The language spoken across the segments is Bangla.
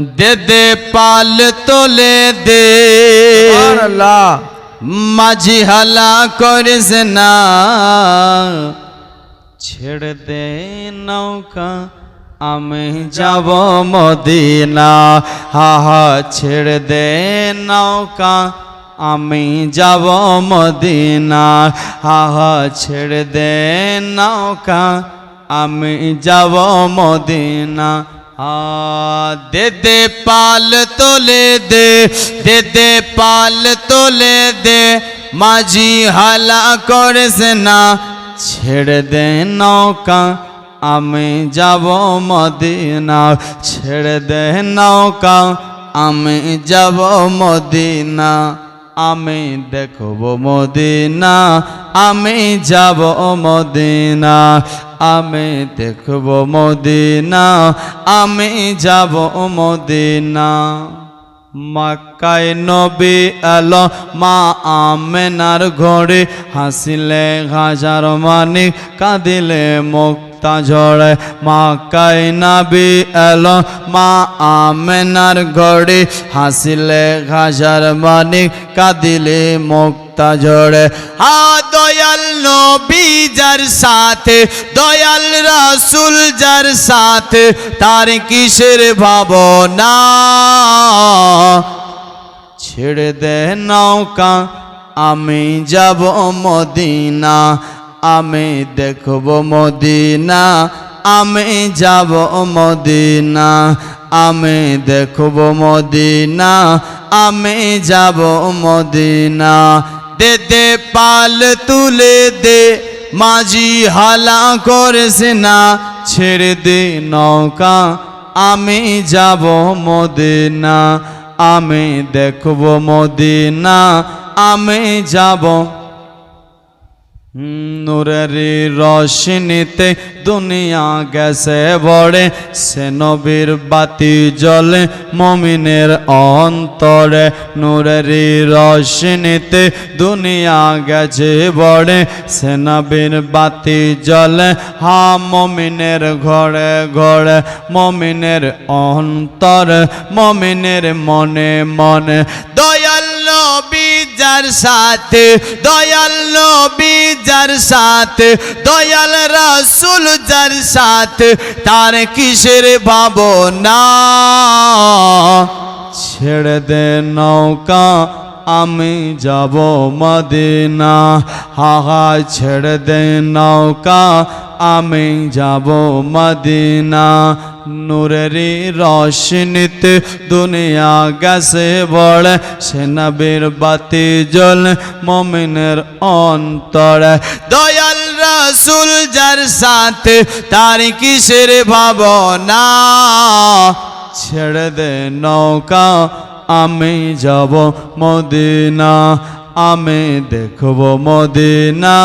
দে দে পাল তোলে দে। মাঝি হালা করিস না। ছেড়ে দে নৌকা আমি যাব মদিনা। হাহা ছেড়ে দে নৌকা আমি যাব মদিনা। হাহা ছেড়ে দে নৌকা আমি যাব মদিনা। দে দে, পাল তোলে দে দে দে, পাল তোলে দে, মাঝি হালা করেস না, ছেড়ে দে নৌকা, আমি যাব মদিনা, ছেড়ে দে নৌকা, আমি যাব মদিনা। আমি দেখব মদিনা, আমি যাব মদিনা, আমি দেখব মদিনা, আমি যাব মদিনা। মাক্কায় নবী এলো, মা আমেনার ঘরে হাসিলে হাজার মানিক কাঁদিলে মুক্তা ঝরে মাক্কায় নবী এলো, মা আমেনার ঘরে হাসিলে হাজার মানিক কাঁদিলে মুক্তা ঝরে হা দয়াল নবী যার সাথে, দয়াল রাসুল যার সাথে, তার কিসের ভাবনা? ছেড়ে দে নৌকা, আমি যাব মদিনা। আমি দেখব মদিনা, আমি যাব মদিনা, আমি দেখব মদিনা, আমি যাব মদিনা। দে দে, পাল তুলে দে, মাঝি হালা করেস না, ছেড়ে দে নৌকা, আমি যাব মদিনা, আমি দেখব মদিনা, আমি যাব নুরেরি রশনিতে দুনিয়া গেছে বড়ে সে নবীর বাতি জলে মমিনের অন্তরে। নুরেরি রশনিতে দুনিয়া গেছে বড়ে সে নবীর বাতি জলে হা মমিনের ঘরে ঘরে। মমিনের অন্তরে, মমিনের মনে মনে। দয়াল নবী যার সাথে, দয়াল নবী যার সাথে, দয়াল রাসুল যার সাথে, তার কিসের ভাবনা? ছেড়ে দে নৌকা, আমি যাব মদিনা। হাহা ছেড়ে দে নৌকা, আমি যাব মদিনা। নূরেরি রশনিতে দুনিয়া গেছে বড়। সে নবীর বাতি জল মমিনের অন্তরে। দয়াল রসুল যার সাথে তার কিসের ভাবনা? ছেড়ে দে নৌকা, আমি যাব মদিনা। আমি দেখব মদিনা,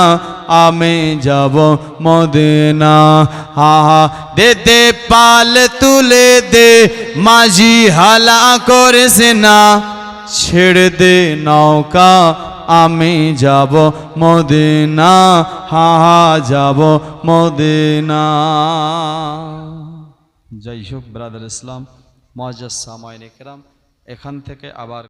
আমি যাব মদিনা। হা হা, দে দে, পাল তুলে দে, মাঝি হালা করেস না। ছেড়ে দে নৌকা, আমি যাব মদিনা, হা হা, যাব মদিনা। যাই হোক, ব্রাদার ইসলাম মজাজ সামাইন একরাম, এখান থেকে আবার